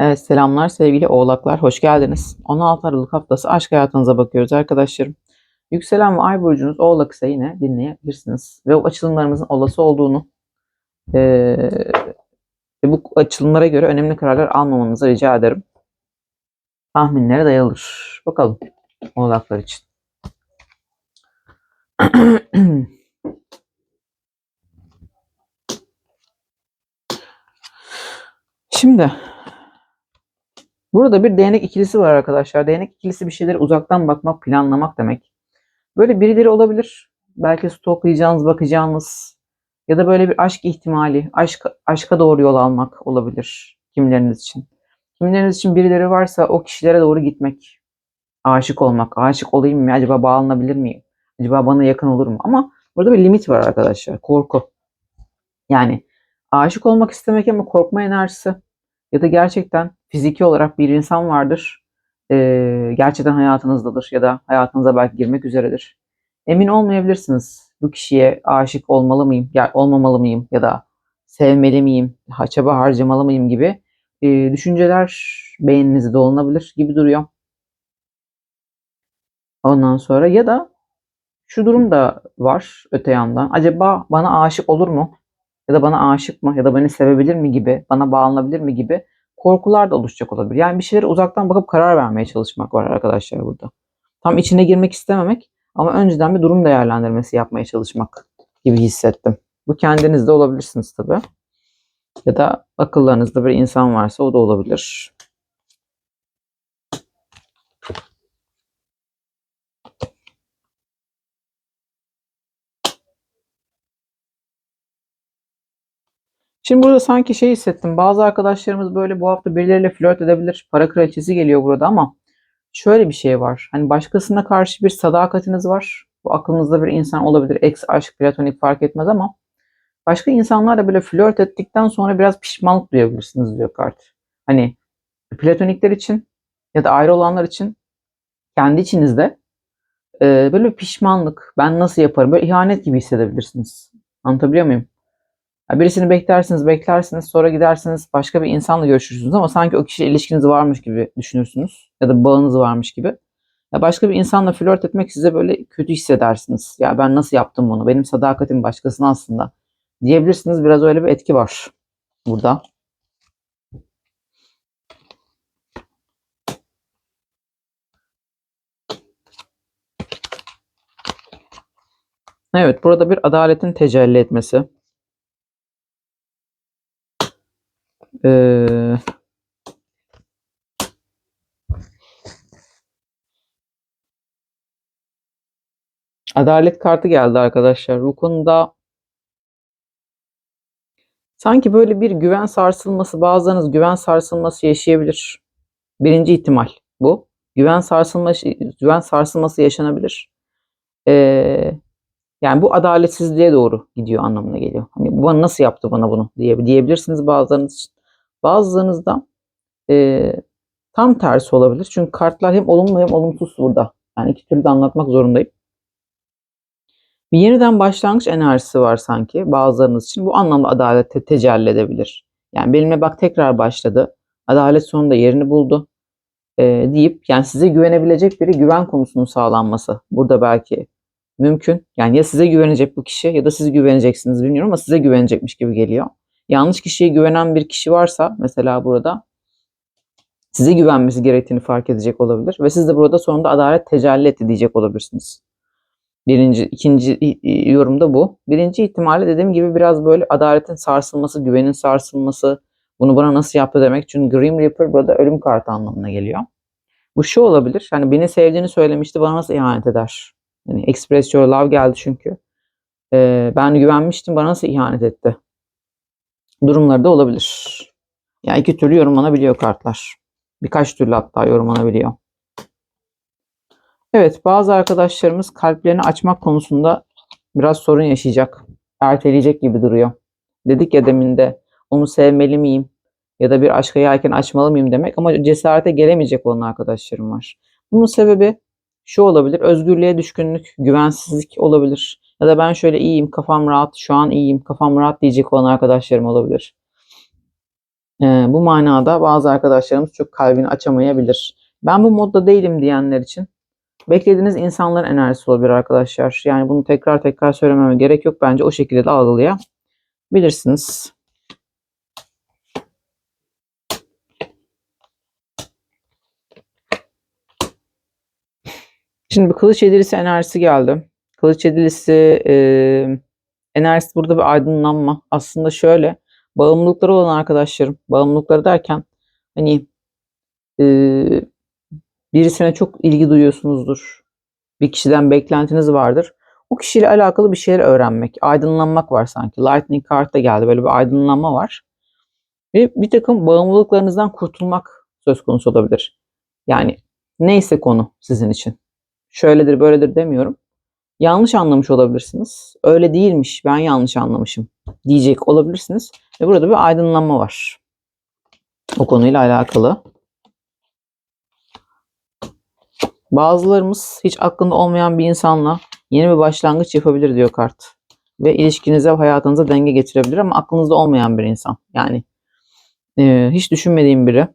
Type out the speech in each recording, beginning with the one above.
Evet, selamlar sevgili oğlaklar, hoş geldiniz. 16 Aralık haftası aşk hayatınıza bakıyoruz arkadaşlarım. Yükselen ve ay burcunuz oğlak ise yine dinleyebilirsiniz. Ve o açılımlarımızın olası olduğunu ve bu açılımlara göre önemli kararlar almamanızı rica ederim. Tahminlere dayalıdır. Bakalım oğlaklar için. Şimdi Burada bir değnek ikilisi var arkadaşlar. Değnek ikilisi bir şeyleri uzaktan bakmak, planlamak demek. Böyle birileri olabilir. Belki stoklayacağınız, bakacağınız ya da böyle bir aşk ihtimali, aşk, aşka doğru yol almak olabilir kimileriniz için. Kimileriniz için birileri varsa o kişilere doğru gitmek, aşık olmak, aşık olayım mı, acaba bağlanabilir miyim, acaba bana yakın olur mu? Ama burada bir limit var arkadaşlar, korku. Yani aşık olmak istemek ama korkma enerjisi ya da gerçekten fiziki olarak bir insan vardır. Ee, gerçekten hayatınızdadır ya da hayatınıza belki girmek üzeredir. Emin olmayabilirsiniz. Bu kişiye aşık olmalı mıyım, ya olmamalı mıyım ya da sevmeli miyim, çaba harcamalı mıyım gibi e, düşünceler beyninizde dolanabilir gibi duruyor. Ondan sonra ya da şu durum da var öte yandan. Acaba bana aşık olur mu? Ya da bana aşık mı? Ya da beni sevebilir mi gibi, bana bağlanabilir mi gibi korkular da oluşacak olabilir. Yani bir şeylere uzaktan bakıp karar vermeye çalışmak var arkadaşlar burada. Tam içine girmek istememek ama önceden bir durum değerlendirmesi yapmaya çalışmak gibi hissettim. Bu kendiniz de olabilirsiniz tabii. Ya da akıllarınızda bir insan varsa o da olabilir. Şimdi burada sanki şey hissettim. Bazı arkadaşlarımız böyle bu hafta birileriyle flört edebilir. Para kraliçesi geliyor burada ama şöyle bir şey var. Hani başkasına karşı bir sadakatiniz var. Bu aklınızda bir insan olabilir. Ex aşk, platonik fark etmez ama başka insanlarla böyle flört ettikten sonra biraz pişmanlık duyabilirsiniz diyor kart. Hani platonikler için ya da ayrı olanlar için kendi içinizde böyle pişmanlık. Ben nasıl yaparım? Böyle ihanet gibi hissedebilirsiniz. Anlatabiliyor muyum? Birisini beklersiniz, beklersiniz, sonra gidersiniz başka bir insanla görüşürsünüz ama sanki o kişiyle ilişkiniz varmış gibi düşünürsünüz ya da bağınız varmış gibi. Ya başka bir insanla flört etmek size böyle kötü hissedersiniz. Ya ben nasıl yaptım bunu? Benim sadakatim başkasına aslında diyebilirsiniz. Biraz öyle bir etki var burada. Evet, burada bir adaletin tecelli etmesi. Ee, adalet kartı geldi arkadaşlar. Bu konuda sanki böyle bir güven sarsılması, bazılarınız güven sarsılması yaşayabilir. Birinci ihtimal bu. Güven sarsılması, güven sarsılması yaşanabilir. Ee, yani bu adaletsizliğe doğru gidiyor anlamına geliyor. Hani bu nasıl yaptı bana bunu diye diyebilirsiniz bazılarınız için. Bazılarınız da e, tam tersi olabilir. Çünkü kartlar hem olumlu hem olumsuz burada. Yani iki türlü de anlatmak zorundayım. Bir yeniden başlangıç enerjisi var sanki bazılarınız için. Bu anlamda adalete tecelli edebilir. Yani benimle bak tekrar başladı. Adalet sonunda yerini buldu. e, deyip yani size güvenebilecek biri güven konusunun sağlanması. Burada belki mümkün. Yani ya size güvenecek bu kişi ya da siz güveneceksiniz bilmiyorum ama size güvenecekmiş gibi geliyor. Yanlış kişiye güvenen bir kişi varsa mesela burada size güvenmesi gerektiğini fark edecek olabilir ve siz de burada sonunda adalet tecelli etti diyecek olabilirsiniz. Birinci, ikinci yorumda bu. Birinci ihtimalle dediğim gibi biraz böyle adaletin sarsılması, güvenin sarsılması, bunu bana nasıl yaptı demek. Çünkü Grim Reaper burada ölüm kartı anlamına geliyor. Bu şu olabilir. Hani beni sevdiğini söylemişti bana nasıl ihanet eder? Yani Express Your Love geldi çünkü. Ee, ben güvenmiştim bana nasıl ihanet etti? Durumları da olabilir. Yani iki türlü yorumlanabiliyor kartlar. Birkaç türlü hatta yorumlanabiliyor. Evet bazı arkadaşlarımız kalplerini açmak konusunda biraz sorun yaşayacak. Erteleyecek gibi duruyor. Dedik ya demin de onu sevmeli miyim? Ya da bir aşka yelken açmalı mıyım demek ama cesarete gelemeyecek olan arkadaşlarım var. Bunun sebebi şu olabilir. Özgürlüğe düşkünlük, güvensizlik olabilir. Ya da ben şöyle iyiyim, kafam rahat, şu an iyiyim, kafam rahat diyecek olan arkadaşlarım olabilir. Ee, bu manada bazı arkadaşlarımız çok kalbini açamayabilir. Ben bu modda değilim diyenler için beklediğiniz insanların enerjisi olabilir arkadaşlar. Yani bunu tekrar tekrar söylememe gerek yok. Bence o şekilde de algılayabilirsiniz. Şimdi bir kılıç yedilisi enerjisi geldi. Kılıç yedilisi e, enerjisi burada bir aydınlanma. Aslında şöyle bağımlılıkları olan arkadaşlarım, bağımlılıkları derken hani e, birisine çok ilgi duyuyorsunuzdur. Bir kişiden beklentiniz vardır. O kişiyle alakalı bir şeyler öğrenmek, aydınlanmak var sanki. Lightning Card da geldi. Böyle bir aydınlanma var. Ve bir takım bağımlılıklarınızdan kurtulmak söz konusu olabilir. Yani neyse konu sizin için. Şöyledir böyledir demiyorum. Yanlış anlamış olabilirsiniz. Öyle değilmiş ben yanlış anlamışım diyecek olabilirsiniz. Ve burada bir aydınlanma var. O konuyla alakalı. Bazılarımız hiç aklında olmayan bir insanla yeni bir başlangıç yapabilir diyor kart. Ve ilişkinize, hayatınıza denge getirebilir ama aklınızda olmayan bir insan. Yani e, hiç düşünmediğim biri.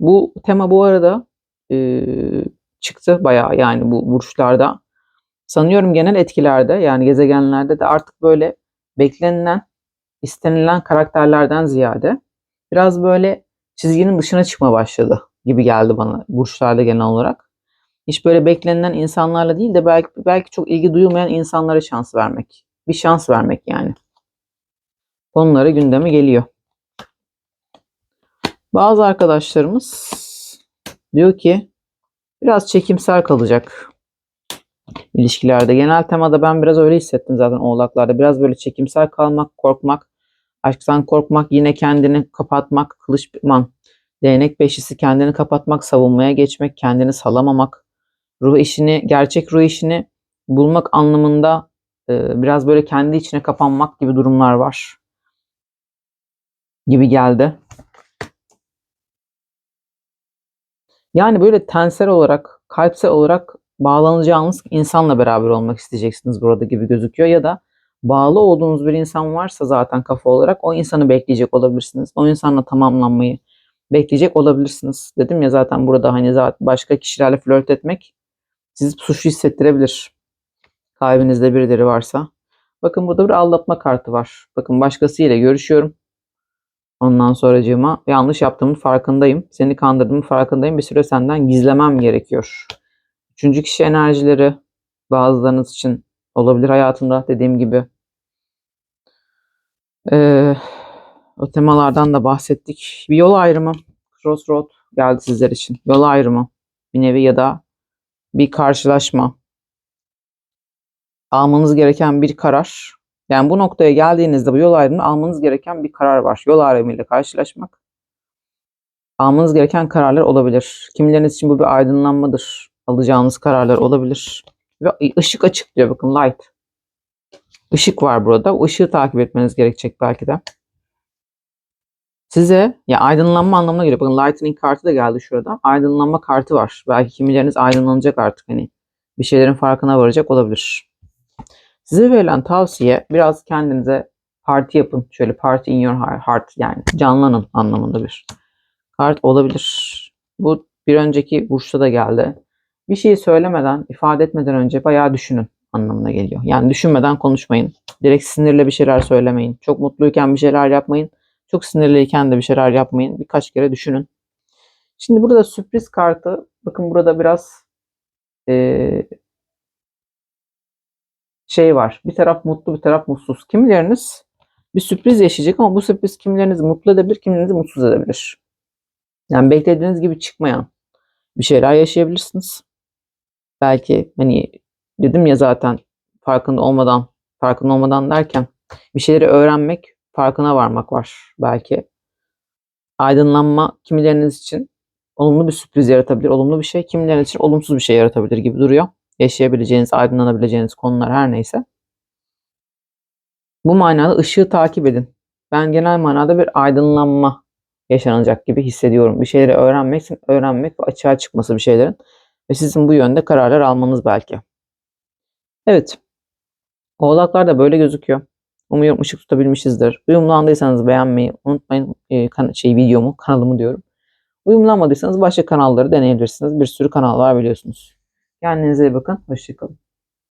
Bu tema bu arada e, çıktı bayağı yani bu burçlarda. Sanıyorum genel etkilerde yani gezegenlerde de artık böyle beklenilen, istenilen karakterlerden ziyade biraz böyle çizginin dışına çıkma başladı gibi geldi bana burçlarda genel olarak. Hiç böyle beklenilen insanlarla değil de belki belki çok ilgi duyulmayan insanlara şans vermek. Bir şans vermek yani. Konuları gündeme geliyor. Bazı arkadaşlarımız diyor ki biraz çekimsel kalacak ilişkilerde. Genel temada ben biraz öyle hissettim zaten oğlaklarda. Biraz böyle çekimsel kalmak, korkmak, aşktan korkmak, yine kendini kapatmak, kılıç man, değnek beşisi kendini kapatmak, savunmaya geçmek, kendini salamamak, ruh işini, gerçek ruh işini bulmak anlamında e, biraz böyle kendi içine kapanmak gibi durumlar var. Gibi geldi. Yani böyle tensel olarak, kalpsel olarak bağlanacağınız insanla beraber olmak isteyeceksiniz burada gibi gözüküyor. Ya da bağlı olduğunuz bir insan varsa zaten kafa olarak o insanı bekleyecek olabilirsiniz. O insanla tamamlanmayı bekleyecek olabilirsiniz. Dedim ya zaten burada hani zaten başka kişilerle flört etmek sizi suçlu hissettirebilir. Kalbinizde birileri varsa. Bakın burada bir aldatma kartı var. Bakın başkasıyla görüşüyorum. Ondan sonracığıma yanlış yaptığımın farkındayım. Seni kandırdığımın farkındayım. Bir süre senden gizlemem gerekiyor. Üçüncü kişi enerjileri bazılarınız için olabilir hayatında dediğim gibi. Ee, o temalardan da bahsettik. Bir yol ayrımı, crossroad geldi sizler için. Yol ayrımı bir nevi ya da bir karşılaşma. Almanız gereken bir karar. Yani bu noktaya geldiğinizde bu yol ayrımını almanız gereken bir karar var. Yol ayrımıyla karşılaşmak. Almanız gereken kararlar olabilir. Kimileriniz için bu bir aydınlanmadır. Alacağınız kararlar olabilir. Ve ışık açık diyor bakın light. Işık var burada. O ışığı takip etmeniz gerekecek belki de. Size ya aydınlanma anlamına geliyor. Bakın lightning kartı da geldi şurada. Aydınlanma kartı var. Belki kimileriniz aydınlanacak artık hani bir şeylerin farkına varacak olabilir. Size verilen tavsiye biraz kendinize parti yapın. Şöyle party in your heart yani canlanın anlamında bir kart olabilir. Bu bir önceki burçta da geldi. Bir şeyi söylemeden, ifade etmeden önce bayağı düşünün anlamına geliyor. Yani düşünmeden konuşmayın. Direkt sinirle bir şeyler söylemeyin. Çok mutluyken bir şeyler yapmayın. Çok sinirliyken de bir şeyler yapmayın. Birkaç kere düşünün. Şimdi burada sürpriz kartı. Bakın burada biraz ee, şey var. Bir taraf mutlu bir taraf mutsuz. Kimileriniz bir sürpriz yaşayacak ama bu sürpriz kimilerinizi mutlu edebilir, kimilerinizi mutsuz edebilir. Yani beklediğiniz gibi çıkmayan bir şeyler yaşayabilirsiniz. Belki hani dedim ya zaten farkında olmadan, farkında olmadan derken bir şeyleri öğrenmek, farkına varmak var belki. Aydınlanma kimileriniz için olumlu bir sürpriz yaratabilir, olumlu bir şey. Kimileriniz için olumsuz bir şey yaratabilir gibi duruyor yaşayabileceğiniz, aydınlanabileceğiniz konular her neyse. Bu manada ışığı takip edin. Ben genel manada bir aydınlanma yaşanacak gibi hissediyorum. Bir şeyleri öğrenmek, öğrenmek ve açığa çıkması bir şeylerin ve sizin bu yönde kararlar almanız belki. Evet. Oğlaklar da böyle gözüküyor. Umuyorum ışık tutabilmişizdir. Uyumlandıysanız beğenmeyi unutmayın. Ee, kan- şey videomu, kanalımı diyorum. Uyumlanmadıysanız başka kanalları deneyebilirsiniz. Bir sürü kanal var biliyorsunuz. Kendinize iyi bakın. Hoşçakalın.